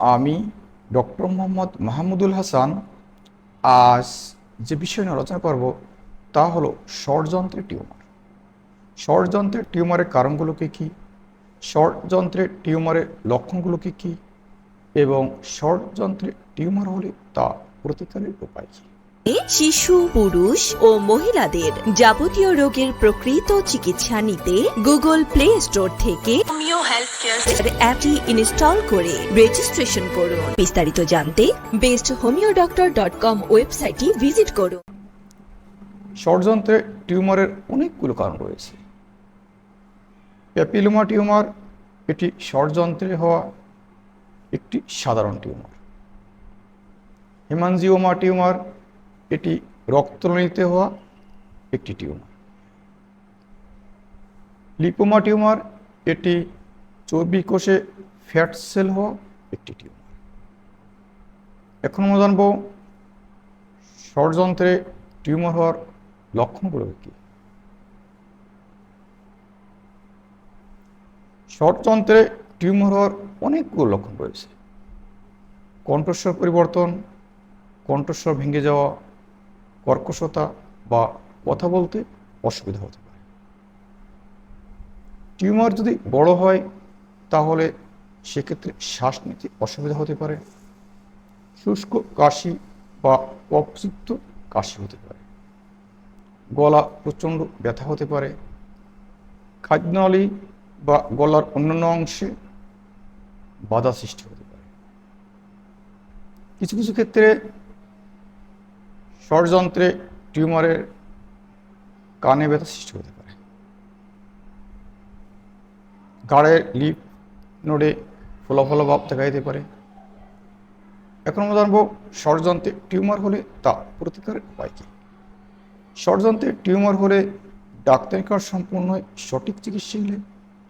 আমি ডক্টর মোহাম্মদ মাহমুদুল হাসান আজ যে বিষয় নিয়ে আলোচনা করব, তা হলো ষড়যন্ত্রের টিউমার। ষড়যন্ত্রের টিউমারের কারণগুলো কী? কী ষড়যন্ত্রের টিউমারের লক্ষণগুলো কী? কী এবং ষড়যন্ত্রের টিউমার হলে তা প্রতিকারের উপায় কী? শিশু পুরুষ ও মহিলাদের যাবতীয় রোগের প্রকৃত চিকিৎসা নিতে গুগল প্লে স্টোর থেকে হোমিও হেলথ কেয়ার অ্যাপটি ইনস্টল করে রেজিস্ট্রেশন করুন। বিস্তারিত জানতে best homeo doctor dot com ওয়েবসাইটটি ভিজিট করুন। ষড়যন্ত্রের টিউমারের অনেকগুলো কারণ রয়েছে। প্যাপিলোমা টিউমার এটি ষড়যন্ত্রে হওয়া একটি সাধারণ টিউমার। হেমানজিওমা টিউমার এটি রক্তনলীতে হওয়া একটি টিউমার। লিপোমা টিউমার এটি চর্বি কোষে ফ্যাট সেল হওয়া একটি টিউমার। এখন আমরা জানব ষড়যন্ত্রে টিউমার হওয়ার লক্ষণগুলো কী? ষড়যন্ত্রে টিউমার হওয়ার অনেকগুলো লক্ষণ রয়েছে। কণ্ঠস্বর পরিবর্তন, কণ্ঠস্বর ভেঙে যাওয়া কর্কশতা বা কথা বলতে অসুবিধা হতে পারে। টিউমার যদি বড় হয়, তাহলে সেক্ষেত্রে শ্বাস নিতে অসুবিধা হতে পারে। শুষ্ক কাশি বা কফযুক্ত কাশি হতে পারে। গলা প্রচণ্ড ব্যথা হতে পারে। খাদ্যনালী বা গলার অন্যান্য অংশে বাধা সৃষ্টি হতে পারে। কিছু কিছু ক্ষেত্রে ষড়যন্ত্রে টিউমারের কানে ব্যথা সৃষ্টি হতে পারে। গাড়ের লিপ নোডে ফোলা ফোলা ভাব দেখা যেতে পারে। এখন জানব ষড়যন্ত্রে টিউমার হলে তা প্রতিকারের উপায় কী? ষড়যন্ত্রে টিউমার হলে ডাক্তারি কার্ড সম্পূর্ণ সঠিক চিকিৎসা নিলে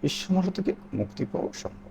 এই সমস্যা থেকে মুক্তি পাওয়া সম্ভব।